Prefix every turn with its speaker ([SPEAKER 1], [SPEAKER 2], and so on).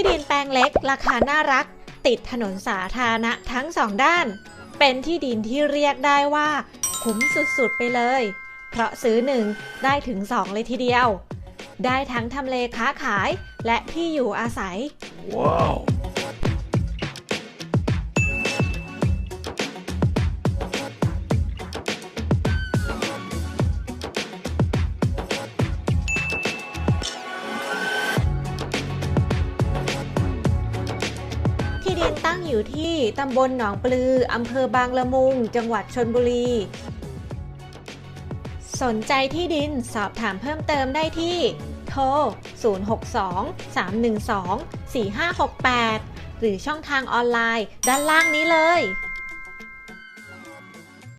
[SPEAKER 1] ที่ดินแปลงเล็กราคาน่ารัก ติดถนนสาธารณะทั้งสองด้าน เป็นที่ดินที่เรียกได้ว่า คุ้มสุดๆไปเลย เพราะซื้อหนึ่งได้ถึงสองเลยทีเดียว ได้ทั้งทำเลค้าขายและที่อยู่อาศัย
[SPEAKER 2] Wow.
[SPEAKER 1] ที่ดินตั้งอยู่ที่ตำบลหนองปลืออำเภอบางละมุง จังหวัดชนบุรี สนใจที่ดินสอบถามเพิ่มเติมได้ที่ โทร 062 312 4568 หรือช่องทางออนไลน์ด้านล่างนี้เลย